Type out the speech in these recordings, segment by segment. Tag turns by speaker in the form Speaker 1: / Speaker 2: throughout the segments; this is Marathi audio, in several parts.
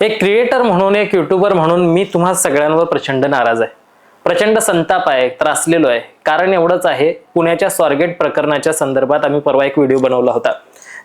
Speaker 1: एक क्रिएटर म्हणून एक युट्यूबर म्हणून मी तुम्हा सगळ्यांवर प्रचंड नाराज आहे. प्रचंड संताप आहे त्रासलेलो आहे. कारण एवढंच आहे पुण्याच्या स्वारगेट प्रकरणाच्या संदर्भात आम्ही परवा एक व्हिडिओ बनवला होता.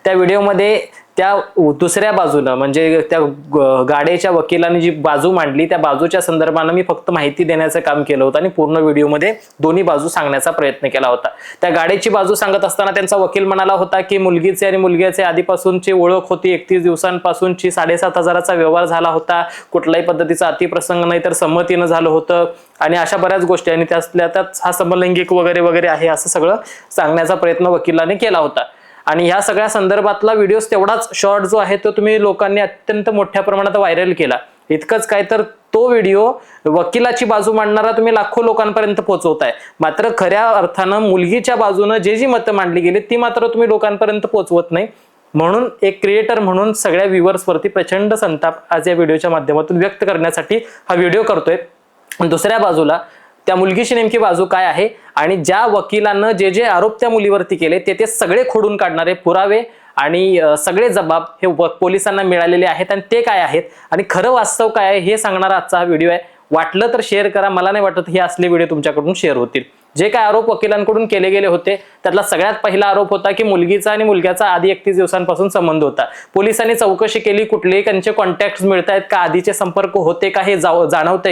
Speaker 1: त्या व्हिडिओमध्ये त्या दुसऱ्या बाजूनं म्हणजे त्या ग- वकिलाने जी बाजू मांडली त्या बाजूच्या संदर्भानं मी फक्त माहिती देण्याचं काम केलं होतं आणि पूर्ण व्हिडिओमध्ये दोन्ही बाजू सांगण्याचा प्रयत्न केला होता. त्या गाडीची बाजू सांगत असताना त्यांचा वकील म्हणाला होता की मुलगीचे आणि मुलग्याचे आधीपासूनची ओळख होती एकतीस दिवसांपासूनची साडेसात हजाराचा व्यवहार झाला होता कुठल्याही पद्धतीचा अतिप्रसंग नाही तर संमतीनं झालं होतं आणि अशा बऱ्याच गोष्टी आणि त्यातल्या त्यात हा समलैंगिक वगैरे वगैरे आहे असं सगळं सांगण्याचा प्रयत्न वकिलाने केला होता. आणि ह्या सगळ्या संदर्भातला व्हिडिओ तेवढाच शॉर्ट जो आहे तो तुम्ही लोकांनी अत्यंत मोठ्या प्रमाणात व्हायरल केला. इतकंच काय तर तो व्हिडिओ वकिलाची बाजू मांडणारा तुम्ही लाखो लोकांपर्यंत पोहोचवताय. मात्र खऱ्या अर्थानं मुलगीच्या बाजूनं जे जी मतं मांडली गेली ती मात्र तुम्ही लोकांपर्यंत पोहोचवत नाही. म्हणून एक क्रिएटर म्हणून सगळ्या व्ह्युअर्सवरती प्रचंड संताप आज या व्हिडिओच्या माध्यमातून व्यक्त करण्यासाठी हा व्हिडिओ करतोय. दुसऱ्या बाजूला त्या मुलगीची नेमकी बाजू काय आहे आणि ज्या वकिलानं जे जे आरोप त्या मुलीवरती केले ते ते सगळे खोडून काढणारे पुरावे आणि सगळे जबाब हे व- पोलिसांना मिळालेले आहेत आणि ते काय आहेत आणि खरं वास्तव काय आहे हे सांगणारा आजचा हा व्हिडिओ आहे. वाटलं तर शेअर करा मला नाही वाटत हे असले व्हिडिओ तुमच्याकडून शेअर होतील. जे काय आरोप वकिलांकडून केले गेले होते त्यातला सगळ्यात पहिला आरोप होता की मुलगीचा आणि मुलग्याचा आधी एकतीस दिवसांपासून संबंध होता. पोलिसांनी चौकशी केली कुठलेही त्यांचे कॉन्टॅक्ट मिळत आहेत का आधीचे संपर्क होते का हे जाव-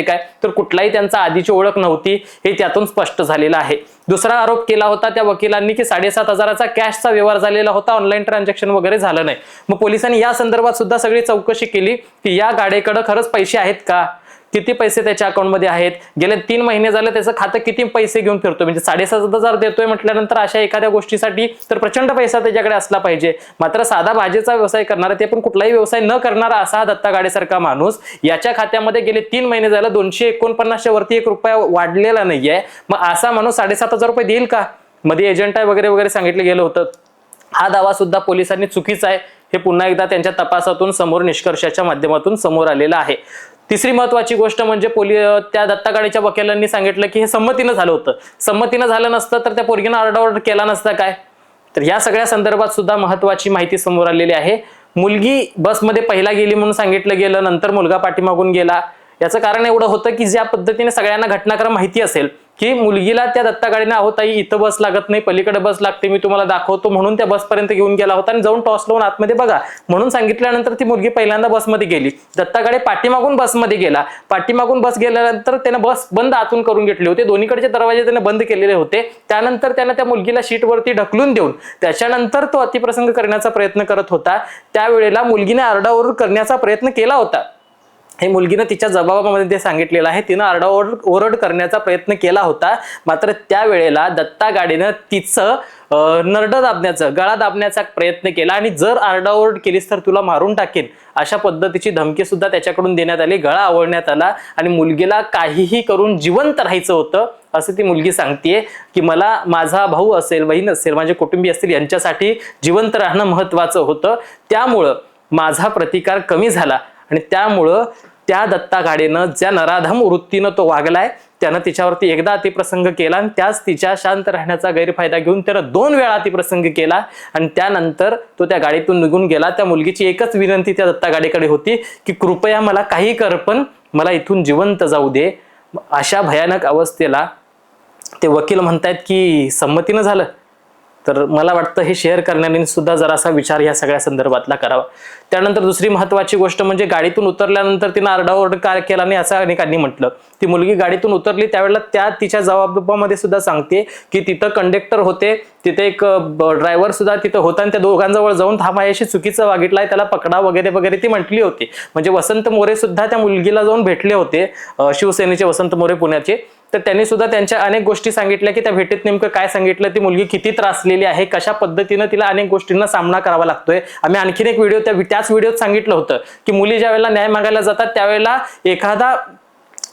Speaker 1: काय? तर कुठलाही त्यांचा आधीची ओळख नव्हती हे त्यातून स्पष्ट झालेलं आहे. दुसरा आरोप केला होता त्या वकिलांनी की साडेसात हजाराचा कॅशचा व्यवहार झालेला होता ऑनलाईन ट्रान्झॅक्शन वगैरे झालं नाही. मग पोलिसांनी या संदर्भात सुद्धा सगळी चौकशी केली की या गाड्याकडे खरंच पैसे आहेत का? किती पैसे त्याच्या अकाउंटमध्ये आहेत? गेले तीन महिने झाले त्याचं खातं किती पैसे घेऊन फिरतो म्हणजे साडेसात हजार देतोय म्हटल्यानंतर अशा एखाद्या गोष्टीसाठी तर प्रचंड पैसा त्याच्याकडे असला पाहिजे. मात्र साधा भाजीचा व्यवसाय करणारा ते पण कुठलाही व्यवसाय न करणारा असा हा दत्ता गाडेसारखा माणूस याच्या खात्यामध्ये गेले तीन महिने झालं दोनशे एकोणपन्नासच्या वरती एक रुपया वाढलेला नाहीये. मग असा माणूस साडेसात हजार रुपये देईल का? मध्ये एजंट आहे वगैरे वगैरे सांगितलं गेलं होतं. हा दावा सुद्धा पोलिसांनी चुकीचा आहे. हे पुन्हा एकदा त्यांच्या तपासातून समोर निष्कर्षाच्या माध्यमातून समोर आलेलं आहे. तिसरी महत्वाची गोष्ट म्हणजे पोली त्या दत्तागाडीच्या वकिलांनी सांगितलं की हे संमतीनं झालं होतं. संमतीनं झालं नसतं तर त्या पोरगीनं आरडाओरड केला नसता काय? तर या सगळ्या संदर्भात सुद्धा महत्वाची माहिती समोर आलेली आहे. मुलगी बसमध्ये पहिला गेली म्हणून सांगितलं गेलं नंतर मुलगा पाठीमागून गेला. याचं कारण एवढं होतं की ज्या पद्धतीने सगळ्यांना घटनाक्रम माहिती असेल की मुलगीला त्या दत्ता गाडीने आहो ताई इथं बस लागत नाही पलीकडे बस लागते मी तुम्हाला दाखवतो म्हणून त्या बसपर्यंत घेऊन गेला होता आणि जाऊन टॉस लावून आतमध्ये बघा. म्हणून सांगितल्यानंतर ती मुलगी पहिल्यांदा बसमध्ये गेली. दत्तागाडे पाठीमागून बसमध्ये गेला. पाठीमागून बस गेल्यानंतर त्यानं बस बंद आतून करून घेतले होते. दोन्हीकडचे दरवाजे त्याने बंद केलेले होते. त्यानंतर त्यानं त्या मुलगीला शीटवरती ढकलून देऊन त्याच्यानंतर तो अतिप्रसंग करण्याचा प्रयत्न करत होता. त्यावेळेला मुलगीने आरडाओरड करण्याचा प्रयत्न केला होता. हे मुलगीनं तिच्या जबाबामध्ये ते सांगितलेलं आहे तिनं आरडाओरड ओरड करण्याचा प्रयत्न केला होता. मात्र त्यावेळेला दत्ता गाडीनं तिचं नरड दाबण्याचं गळा दाबण्याचा प्रयत्न केला आणि जर आरडाओरड केलीस तर तुला मारून टाकेन. अशा पद्धतीची धमकी सुद्धा त्याच्याकडून देण्यात आली गळा आवळण्यात आला आणि मुलगीला काहीही करून जिवंत राहायचं होतं असं ती मुलगी सांगतेय की मला माझा भाऊ असेल बहीण असेल माझे कुटुंबीय असतील यांच्यासाठी जिवंत राहणं महत्वाचं होतं. त्यामुळं माझा प्रतिकार कमी झाला आणि त्यामुळं त्या दत्ता गाडीनं ज्या नराधम वृत्तीनं तो वागलाय त्यानं तिच्यावरती एकदा अतिप्रसंग केला आणि त्याच तिच्या शांत राहण्याचा गैरफायदा घेऊन त्यानं दोन वेळा अतिप्रसंग केला आणि त्यानंतर तो त्या गाडीतून निघून गेला. त्या मुलगीची एकच विनंती त्या दत्ता गाडीकडे होती की कृपया मला काही कर पण मला इथून जिवंत जाऊ दे. अशा भयानक अवस्थेला ते वकील म्हणतायत की संमतीनं झालं. तर मला वाटतं हे शेअर करण्याने सुद्धा जरासा विचार या सगळ्या संदर्भातला करावा. त्यानंतर दुसरी महत्वाची गोष्ट म्हणजे गाडीतून उतरल्यानंतर तिनं आरडाओरड काय केला नाही असं अनेकांनी म्हटलं. ती मुलगी गाडीतून उतरली त्यावेळेला त्या तिच्या जबाबामध्ये सुद्धा सांगते की तिथं कंडक्टर होते तिथे एक ड्रायव्हर सुद्धा तिथं होता आणि त्या दोघांजवळ जाऊन हा माझ्याशी चुकीचं वागितलाय त्याला पकडा वगैरे वगैरे ती म्हटली होती. म्हणजे वसंत मोरे सुद्धा त्या मुलगीला जाऊन भेटले होते शिवसेनेचे वसंत मोरे पुण्याचे. तर त्यांनी सुद्धा त्यांच्या अनेक गोष्टी सांगितल्या की त्या भेटीत नेमकं काय सांगितलं ती मुलगी किती त्रासलेली आहे कशा पद्धतीनं तिला अनेक गोष्टींना सामना करावा लागतोय. आम्ही आणखीन एक व्हिडिओ त्या त्याच व्हिडिओत सांगितलं होतं की मुली ज्या वेळेला न्याय मागायला जातात त्यावेळेला एखादा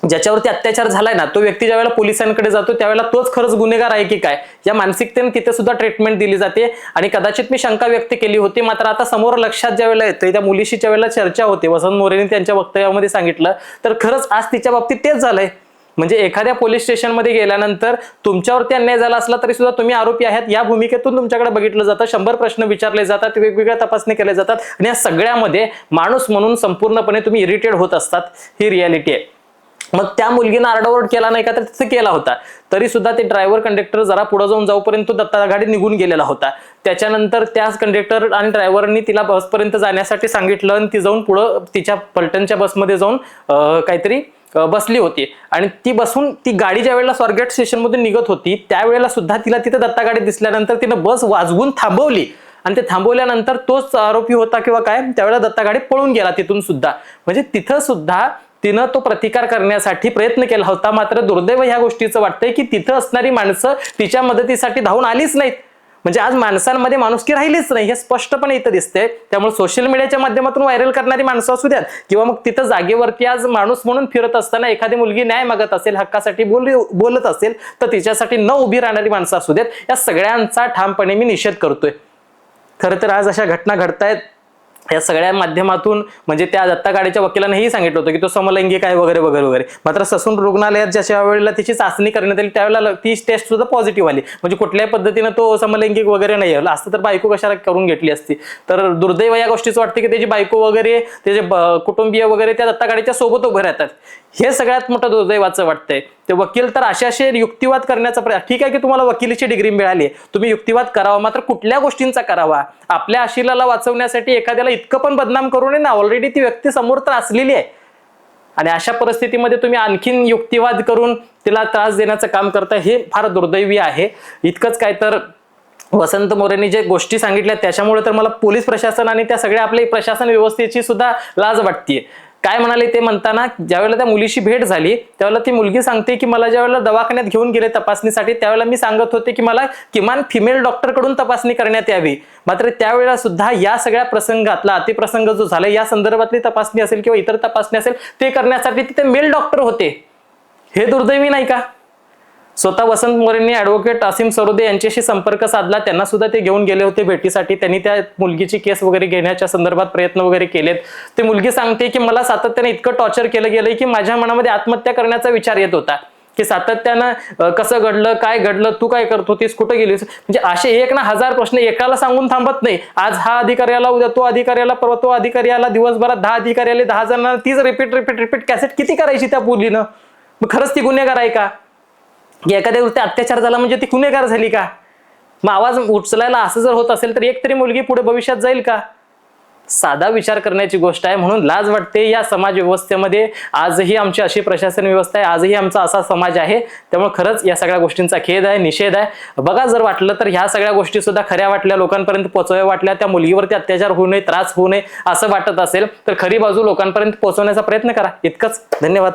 Speaker 1: ज्याच्यावरती अत्याचार झालाय ना तो व्यक्ती ज्यावेळेला पोलिसांकडे जातो त्यावेळेला तोच खरंच गुन्हेगार आहे की काय? या मानसिकतेने तिथे सुद्धा ट्रीटमेंट दिली जाते. आणि कदाचित मी शंका व्यक्त केली होती मात्र आता समोर लक्षात ज्या वेळेला येतं त्या मुलीशी ज्या वेळेला चर्चा होते वसंत मोरेने त्यांच्या वक्तव्यामध्ये सांगितलं तर खरंच आज तिच्या बाबतीत तेच झालंय. म्हणजे एखाद्या पोलीस स्टेशनमध्ये गेल्यानंतर तुमच्यावरती अन्याय झाला असला तरी सुद्धा तुम्ही आरोपी आहात. या भूमिकेतून तुमच्याकडे बघितलं जातं. शंभर प्रश्न विचारले जातात वेगवेगळ्या तपासणी केल्या जातात आणि या सगळ्यामध्ये माणूस म्हणून संपूर्णपणे तुम्ही इरिटेड होत असतात. ही रियालिटी आहे. मग त्या मुलगीनं आरडाओरड केला नाही का? तर तिथे केला होता. तरी सुद्धा ते ड्रायव्हर कंडक्टर जरा पुढे जाऊन जाऊपर्यंत दत्ता गाडी निघून गेलेला होता. त्याच्यानंतर त्याच कंडक्टर आणि ड्रायव्हरनी तिला बसपर्यंत जाण्यासाठी सांगितलं आणि ती जाऊन पुढं तिच्या पलटणच्या बसमध्ये जाऊन काहीतरी बसली होती. आणि ती बसून ती गाडी ज्या वेळेला स्वारगेट स्टेशनमधून निघत होती त्यावेळेला सुद्धा तिला तिथे दत्ता गाडी दिसल्यानंतर तिनं बस वाजवून थांबवली. आणि ते थांबवल्यानंतर तोच आरोपी होता किंवा काय त्यावेळेला दत्ता गाडी पळून गेला तिथून सुद्धा. म्हणजे तिथं सुद्धा तिनं तो प्रतिकार करण्यासाठी प्रयत्न केला होता. मात्र दुर्दैव ह्या गोष्टीचं वाटतंय की तिथं असणारी माणसं तिच्या मदतीसाठी धावून आलीच नाहीत. म्हणजे आज माणसांमध्ये माणुसकी राहिलीच नाही हे स्पष्टपणे इथं दिसते त्यामुळे सोशल मीडियाच्या माध्यमातून व्हायरल करणारी माणसं असू द्यात. किंवा मग तिथं जागेवरती आज माणूस म्हणून फिरत असताना एखादी मुलगी न्याय मागत असेल हक्कासाठी बोल बोलत असेल तर तिच्यासाठी न उभी राहणारी माणसं असू द्यात. या सगळ्यांचा ठामपणे मी निषेध करतोय. खरं तर आज अशा घटना घडतायत. या सगळ्या माध्यमातून म्हणजे त्या दत्ता गाडीच्या वकिलाने हेही सांगितलं होतं की तो समलैंगिक आहे वगैरे वगैरे वगैरे. मात्र ससून रुग्णालयात ज्याच्या वेळेला तिची चाचणी करण्यात आली त्यावेळेला ती टेस्ट सुद्धा पॉझिटिव्ह आली. म्हणजे कुठल्याही पद्धतीनं तो समलैंगिक वगैरे नाही आला असतं तर बायको कशाला करून घेतली असती? तर दुर्दैव या गोष्टीचं वाटतं की त्याची बायको वगैरे त्याचे ब- कुटुंबीय वगैरे त्या दत्ता गाडीच्या सोबत उभे राहतात. हे सगळ्यात मोठं दुर्दैवाचं वाटतंय. ते वकील तर असे असे युक्तिवाद करण्याचा प्रयत्न ठीक आहे की तुम्हाला वकिलीची डिग्री मिळाली आहे. तुम्ही युक्तिवाद करावा मात्र कुठल्या गोष्टींचा करावा? आपल्या आशिलाला वाचवण्यासाठी एखाद्याला इतकं पण बदनाम करू नये ना ऑलरेडी ती व्यक्ती समोर तर असलेली आहे. आणि अशा परिस्थितीमध्ये तुम्ही आणखीन युक्तिवाद करून तिला त्रास देण्याचं काम करता हे फार दुर्दैवी आहे. इतकंच काय तर वसंत मोरेंनी जे गोष्टी सांगितल्या त्याच्यामुळे तर मला पोलीस प्रशासन आणि त्या सगळ्या आपल्या प्रशासन व्यवस्थेची सुद्धा लाज वाटते काय म्हणाले ते म्हणताना ज्यावेळेला त्या मुलीशी भेट झाली त्यावेळेला ती मुलगी सांगते की मला ज्यावेळेला दवाखान्यात घेऊन गेले तपासणीसाठी त्यावेळेला मी सांगत होते की मला किमान फिमेल डॉक्टरकडून तपासणी करण्यात यावी. मात्र त्यावेळेला सुद्धा या सगळ्या प्रसंगातला अतिप्रसंग जो झाला या संदर्भातली तपासणी असेल किंवा इतर तपासणी असेल ते करण्यासाठी तिथे मेल डॉक्टर होते. हे दुर्दैवी नाही का? स्वतः वसंत मोरेंनी ऍडव्होकेट असीम सरोदे यांच्याशी संपर्क साधला. त्यांना सुद्धा ते घेऊन गेले होते भेटीसाठी. त्यांनी त्या मुलगीची केस वगैरे घेण्याच्या संदर्भात प्रयत्न वगैरे केलेत. ते मुलगी सांगते की मला सातत्याने इतकं टॉर्चर केलं गेलंय की माझ्या मनामध्ये आत्महत्या करण्याचा विचार येत होता. की सातत्यानं कसं घडलं काय घडलं तू काय करत होतीस कुठं गेलीस? म्हणजे असे एक ना हजार प्रश्न एकाला सांगून थांबत नाही. आज हा अधिकारी आला उद्या तो अधिकारी आला परवा तो अधिकारी आला दिवसभरात दहा अधिकारी आले दहा जणांना तीच रिपीट रिपीट रिपीट कॅसेट किती करायची त्या मुलीनं मग खरंच ती गुन्हेगार आहे का? की एखाद्यावरती अत्याचार झाला म्हणजे ती गुन्हेगार झाली का? मग आवाज उचलायला असं जर होत असेल तर एक तरी मुलगी पुढे भविष्यात जाईल का? साधा विचार करण्याची गोष्ट आहे. म्हणून लाज वाटते या समाज व्यवस्थेमध्ये. आजही आमची अशी प्रशासन व्यवस्था आहे. आजही आमचा असा समाज आहे. त्यामुळे खरंच या सगळ्या गोष्टींचा खेद आहे निषेध आहे. बघा जर वाटलं तर ह्या सगळ्या गोष्टी सुद्धा खऱ्या वाटल्या लोकांपर्यंत पोहोचव्या वाटल्या त्या मुलगीवरती अत्याचार होऊ नये त्रास होऊ नये असं वाटत असेल तर खरी बाजू लोकांपर्यंत पोहोचवण्याचा प्रयत्न करा. इतकंच. धन्यवाद.